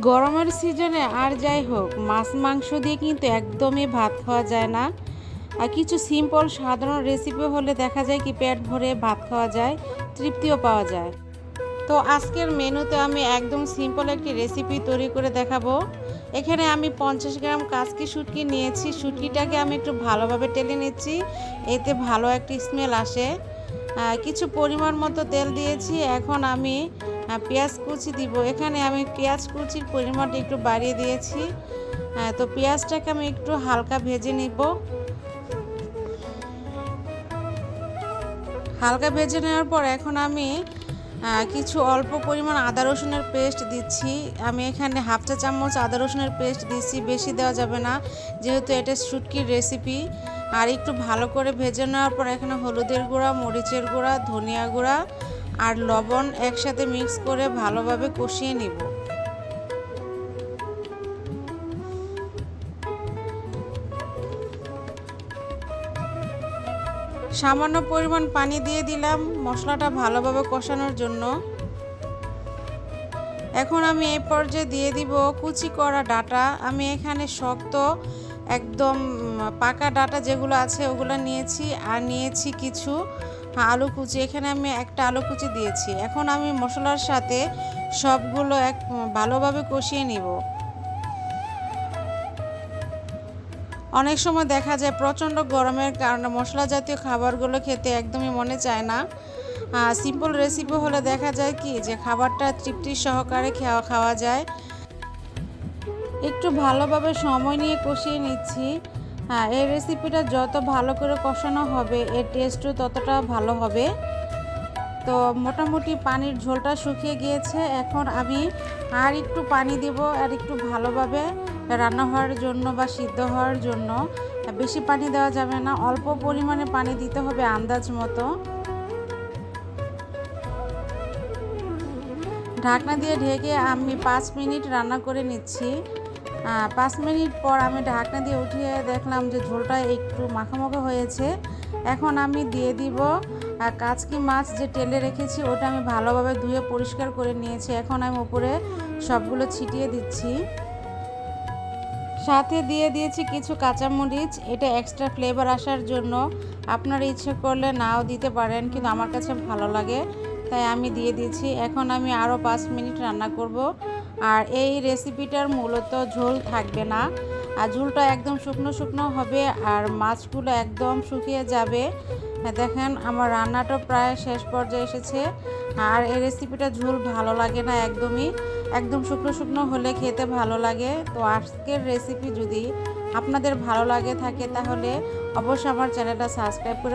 গরমের সিজনে আর যাই হোক, মাছ, মাংস দিয়ে কিন্তু একদমই ভাত খাওয়া যায় না। আর কিছু সিম্পল সাধারণ রেসিপি হলে দেখা যায় কি পেট ভরে ভাত খাওয়া যায়, তৃপ্তিও পাওয়া যায়। তো আজকের মেনুতে আমি একদম সিম্পল একটি রেসিপি তৈরি করে দেখাবো। এখানে আমি পঞ্চাশ গ্রাম কাজকি শুটকি নিয়েছি। শুটকিটাকে আমি একটু ভালোভাবে টেলে নিচ্ছি, এতে ভালো একটি স্মেল আসে। কিছু পরিমাণ মতো তেল দিয়েছি। এখন আমি পেঁয়াজ কুচি দিব। এখানে আমি পেঁয়াজ কুচির পরিমাণটা একটু বাড়িয়ে দিয়েছি। তো পেঁয়াজটাকে আমি একটু হালকা ভেজে নিব। হালকা ভেজে নেওয়ার পর এখন আমি কিছু অল্প পরিমাণ আদা রসুনের পেস্ট দিচ্ছি। আমি এখানে হাফ চা চামচ আদা রসুনের পেস্ট দিচ্ছি, বেশি দেওয়া যাবে না, যেহেতু এটা শুটকির রেসিপি আর একটু ভালো করে ভেজে নেওয়ার পর এখানে হলুদের গুঁড়া, মরিচের গুঁড়া, ধনিয়া গুঁড়া আর লবণ একসাথে মিক্স করে ভালোভাবে কষিয়ে নিব। সামান্য পরিমাণ পানি দিয়ে দিলাম মশলাটা ভালোভাবে কষানোর জন্য। এখন আমি এই পর্যায়ে দিয়ে দিব কুচি করা ডাটা। আমি এখানে শক্ত একদম পাকা ডাটা যেগুলো আছে ওগুলো নিয়েছি, আর নিয়েছি কিছু আলু কুচি। এখানে আমি একটা আলু কুচি দিয়েছি। এখন আমি মশলার সাথে সবগুলো এক ভালোভাবে কষিয়ে নিব। অনেক সময় দেখা যায় প্রচণ্ড গরমের কারণে মশলা জাতীয় খাবারগুলো খেতে একদমই মনে চায় না। সিম্পল রেসিপি হলে দেখা যায় কি যে খাবারটা তৃপ্তির সহকারে খাওয়া খাওয়া যায়। একটু ভালোভাবে সময় নিয়ে কষিয়ে নিচ্ছি। হ্যাঁ এই রেসিপিটা যত ভালো করে কষানো হবে, এর টেস্টও ততটা ভালো হবে। তো মোটামুটি পানির ঝোলটা শুকিয়ে গিয়েছে। এখন আমি আর একটু পানি দেব, আর একটু ভালোভাবে রান্না হওয়ার জন্য বা সিদ্ধ হওয়ার জন্য। বেশি পানি দেওয়া যাবে না, অল্প পরিমাণে পানি দিতে হবে আন্দাজ মতো। ঢাকনা দিয়ে ঢেকে আমি পাঁচ মিনিট রান্না করে নিচ্ছি। পাঁচ মিনিট পর আমি ঢাকনা দিয়ে উঠিয়ে দেখলাম যে ঝোলটা একটু মাখামাখা হয়েছে। এখন আমি দিয়ে দিব কাচকি মাছ যে টেলে রেখেছি, ওটা আমি ভালোভাবে ধুয়ে পরিষ্কার করে নিয়েছি। এখন আমি উপরে সবগুলো ছিটিয়ে দিচ্ছি। সাথে দিয়ে দিয়েছি কিছু কাঁচামরিচ। এটা এক্সট্রা ফ্লেভার আসার জন্য আপনার ইচ্ছে করলে নাও দিতে পারেন, কিন্তু আমার কাছে ভালো লাগে, তাই আমি দিয়ে দিয়েছি। এখন আমি আরও পাঁচ মিনিট রান্না করব। আর এই রেসিপিটার মূলত ঝোল থাকবে না। আর ঝোলটা একদম শুকনো শুকনো হবে আর মাছগুলো একদম শুকিয়ে যাবে। দেখেন আমার রান্নাটা প্রায় শেষ পর্যায়ে এসেছে। আর এই রেসিপিটা ঝোল ভালো লাগে না একদমই। একদম শুকনো শুকনো হলে খেতে ভালো লাগে। তো আজকের রেসিপি যদি আপনাদের ভালো লাগে থাকে তাহলে অবশ্যই আমার চ্যানেলটা সাবস্ক্রাইব করে